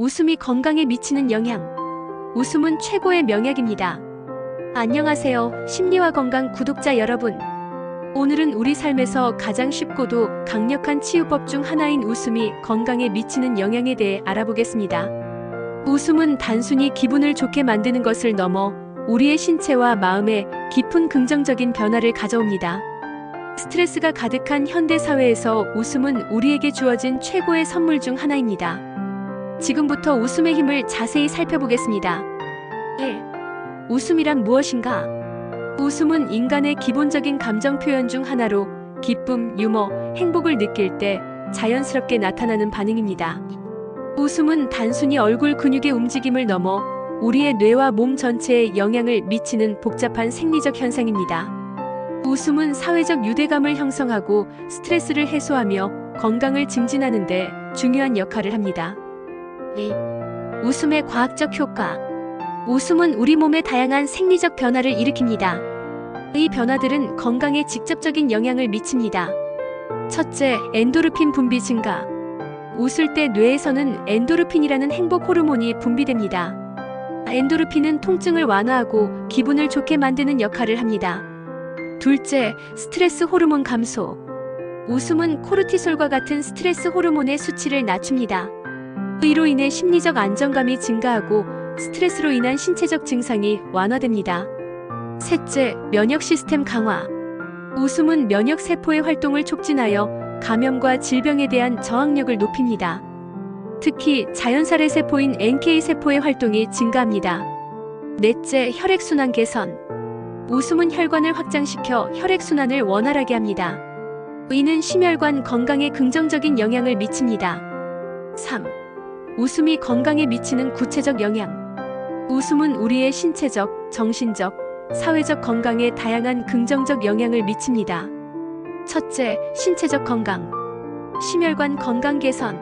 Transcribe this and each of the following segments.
웃음이 건강에 미치는 영향. 웃음은 최고의 명약입니다. 안녕하세요. 심리와 건강 구독자 여러분. 오늘은 우리 삶에서 가장 쉽고도 강력한 치유법 중 하나인 웃음이 건강에 미치는 영향에 대해 알아보겠습니다. 웃음은 단순히 기분을 좋게 만드는 것을 넘어 우리의 신체와 마음에 깊은 긍정적인 변화를 가져옵니다. 스트레스가 가득한 현대 사회에서 웃음은 우리에게 주어진 최고의 선물 중 하나입니다. 지금부터 웃음의 힘을 자세히 살펴보겠습니다. 1. 웃음이란 무엇인가? 웃음은 인간의 기본적인 감정 표현 중 하나로 기쁨, 유머, 행복을 느낄 때 자연스럽게 나타나는 반응입니다. 웃음은 단순히 얼굴 근육의 움직임을 넘어 우리의 뇌와 몸 전체에 영향을 미치는 복잡한 생리적 현상입니다. 웃음은 사회적 유대감을 형성하고 스트레스를 해소하며 건강을 증진하는 데 중요한 역할을 합니다. 2. 웃음의 과학적 효과. 웃음은 우리 몸의 다양한 생리적 변화를 일으킵니다. 이 변화들은 건강에 직접적인 영향을 미칩니다. 첫째, 엔도르핀 분비 증가. 웃을 때 뇌에서는 엔도르핀이라는 행복 호르몬이 분비됩니다. 엔도르핀은 통증을 완화하고 기분을 좋게 만드는 역할을 합니다. 둘째, 스트레스 호르몬 감소. 웃음은 코르티솔과 같은 스트레스 호르몬의 수치를 낮춥니다. 이로 인해 심리적 안정감이 증가하고 스트레스로 인한 신체적 증상이 완화됩니다. 셋째, 면역 시스템 강화. 웃음은 면역 세포의 활동을 촉진하여 감염과 질병에 대한 저항력을 높입니다. 특히 자연살해 세포인 NK 세포의 활동이 증가합니다. 넷째, 혈액순환 개선. 웃음은 혈관을 확장시켜 혈액순환을 원활하게 합니다. 이는 심혈관 건강에 긍정적인 영향을 미칩니다. 3. 웃음이 건강에 미치는 구체적 영향. 웃음은 우리의 신체적, 정신적, 사회적 건강에 다양한 긍정적 영향을 미칩니다. 첫째, 신체적 건강. 심혈관 건강 개선.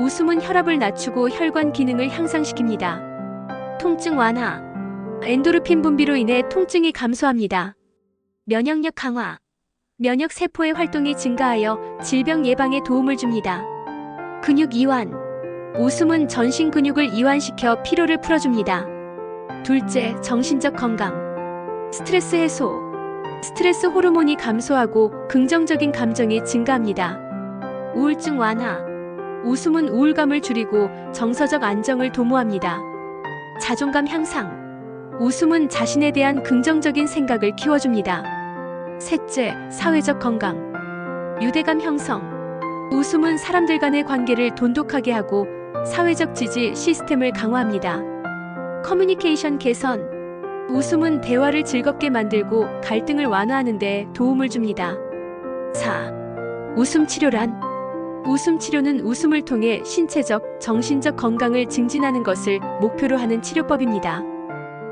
웃음은 혈압을 낮추고 혈관 기능을 향상시킵니다. 통증 완화. 엔도르핀 분비로 인해 통증이 감소합니다. 면역력 강화. 면역 세포의 활동이 증가하여 질병 예방에 도움을 줍니다. 근육 이완. 웃음은 전신 근육을 이완시켜 피로를 풀어줍니다. 둘째, 정신적 건강. 스트레스 해소. 스트레스 호르몬이 감소하고 긍정적인 감정이 증가합니다. 우울증 완화. 웃음은 우울감을 줄이고 정서적 안정을 도모합니다. 자존감 향상. 웃음은 자신에 대한 긍정적인 생각을 키워줍니다. 셋째, 사회적 건강. 유대감 형성. 웃음은 사람들 간의 관계를 돈독하게 하고 사회적 지지 시스템을 강화합니다. 커뮤니케이션 개선. 웃음은 대화를 즐겁게 만들고 갈등을 완화하는 데 도움을 줍니다. 4. 웃음 치료란 웃음 치료는 웃음을 통해 신체적, 정신적 건강을 증진하는 것을 목표로 하는 치료법입니다.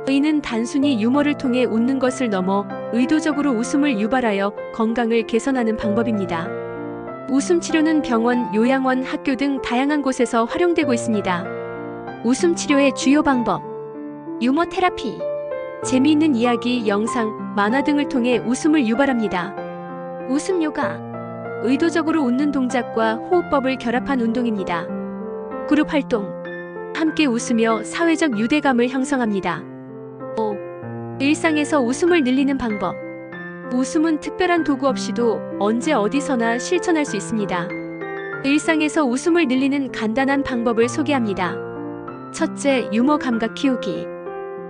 의는 단순히 유머를 통해 웃는 것을 넘어 의도적으로 웃음을 유발하여 건강을 개선하는 방법입니다. 웃음 치료는 병원, 요양원, 학교 등 다양한 곳에서 활용되고 있습니다. 웃음 치료의 주요 방법. 유머 테라피. 재미있는 이야기, 영상, 만화 등을 통해 웃음을 유발합니다. 웃음 요가. 의도적으로 웃는 동작과 호흡법을 결합한 운동입니다. 그룹 활동. 함께 웃으며 사회적 유대감을 형성합니다. 5. 일상에서 웃음을 늘리는 방법. 웃음은 특별한 도구 없이도 언제 어디서나 실천할 수 있습니다. 일상에서 웃음을 늘리는 간단한 방법을 소개합니다. 첫째, 유머 감각 키우기.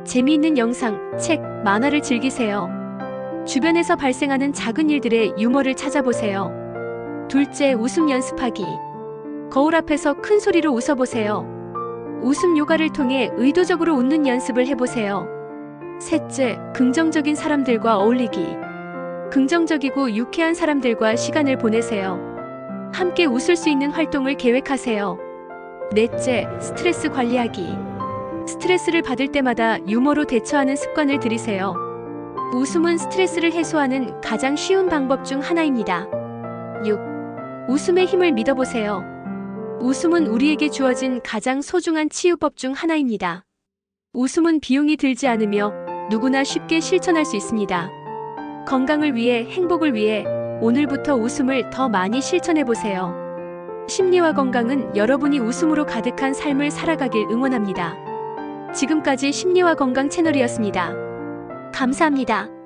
재미있는 영상, 책, 만화를 즐기세요. 주변에서 발생하는 작은 일들의 유머를 찾아보세요. 둘째, 웃음 연습하기. 거울 앞에서 큰 소리로 웃어보세요. 웃음 요가를 통해 의도적으로 웃는 연습을 해보세요. 셋째, 긍정적인 사람들과 어울리기. 긍정적이고 유쾌한 사람들과 시간을 보내세요. 함께 웃을 수 있는 활동을 계획하세요. 넷째, 스트레스 관리하기. 스트레스를 받을 때마다 유머로 대처하는 습관을 들이세요. 웃음은 스트레스를 해소하는 가장 쉬운 방법 중 하나입니다. 6. 웃음의 힘을 믿어보세요. 웃음은 우리에게 주어진 가장 소중한 치유법 중 하나입니다. 웃음은 비용이 들지 않으며 누구나 쉽게 실천할 수 있습니다. 건강을 위해 행복을 위해 오늘부터 웃음을 더 많이 실천해 보세요. 심리와 건강은 여러분이 웃음으로 가득한 삶을 살아가길 응원합니다. 지금까지 심리와 건강 채널이었습니다. 감사합니다.